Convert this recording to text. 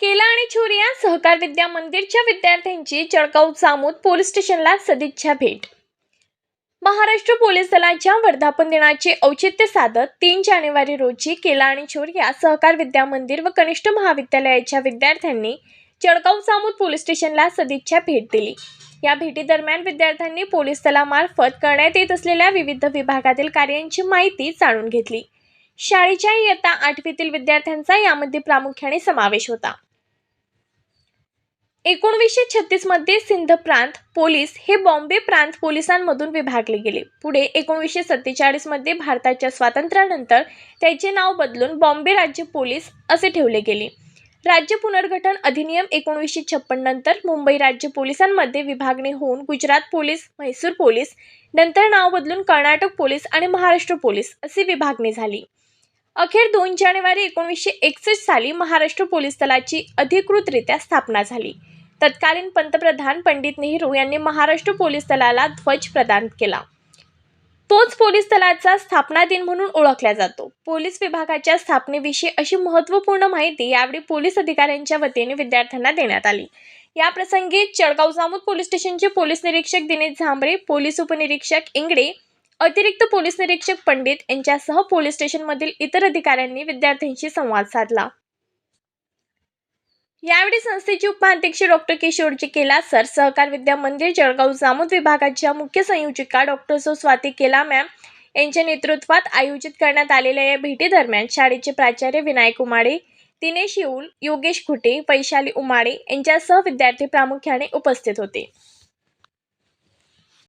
केला आणि छुरिया सहकार विद्या मंदिरच्या विद्यार्थ्यांची जळगाव जामोद पोलीस स्टेशनला सदिच्छा भेट. महाराष्ट्र पोलीस दलाच्या वर्धापन दिनाचे औचित्य साधत तीन जानेवारी रोजी केला आणि छोरिया सहकार विद्या मंदिर व कनिष्ठ महाविद्यालयाच्या विद्यार्थ्यांनी जळगाव जामोद पोलीस स्टेशनला सदिच्छा भेट दिली. या भेटीदरम्यान विद्यार्थ्यांनी पोलीस दलामार्फत करण्यात येत असलेल्या विविध विभागातील कार्यांची माहिती जाणून घेतली. शाळेच्या इयत्ता आठवीतील विद्यार्थ्यांचा यामध्ये प्रामुख्याने समावेश होता. एकोणवीसशे छत्तीसमध्ये सिंध प्रांत पोलीस हे बॉम्बे प्रांत पोलिसांमधून विभागले गेले. पुढे एकोणवीसशे सत्तेचाळीसमध्ये भारताच्या स्वातंत्र्यानंतर त्याचे नाव बदलून बॉम्बे राज्य पोलीस असे ठेवले गेले. राज्य पुनर्गठन अधिनियम एकोणीसशे छप्पन नंतर मुंबई राज्य पोलिसांमध्ये विभागणी होऊन गुजरात पोलीस म्हैसूर पोलीस नंतर नाव बदलून कर्नाटक पोलीस आणि महाराष्ट्र पोलीस अशी विभागणी झाली. अखेर दोन जानेवारी एकोणीसशे एकसष्ट साली महाराष्ट्र पोलीस दलाची अधिकृतरित्या स्थापना झाली. तत्कालीन पंतप्रधान पंडित नेहरू यांनी महाराष्ट्र पोलीस दलाला ध्वज प्रदान केला. तोच पोलीस दलाचा स्थापना दिन म्हणून ओळखला जातो. पोलीस विभागाच्या स्थापनेविषयी अशी महत्त्वपूर्ण माहिती यावेळी पोलीस अधिकाऱ्यांच्या वतीने विद्यार्थ्यांना देण्यात आली. या प्रसंगी जळगाव जामोद पोलीस स्टेशनचे पोलीस निरीक्षक दिनेश झांबरे पोलीस उपनिरीक्षक इंगडे अतिरिक्त पोलीस निरीक्षक पंडित यांच्यासह पोलीस स्टेशनमधील इतर अधिकाऱ्यांनी विद्यार्थ्यांशी संवाद साधला. यावेळी संस्थेचे उपाध्यक्ष डॉक्टर किशोरजी केलासर सहकार विद्या मंदिर जळगाव जामोद विभागाच्या मुख्य संयोजिका डॉक्टर सो स्वाती केला मॅम. यांच्या नेतृत्वात आयोजित करण्यात आलेल्या या भेटीदरम्यान शाळेचे प्राचार्य विनायक उमाडे दिनेश येऊल योगेश खुटे वैशाली उमाडे यांच्यासह विद्यार्थी प्रामुख्याने उपस्थित होते.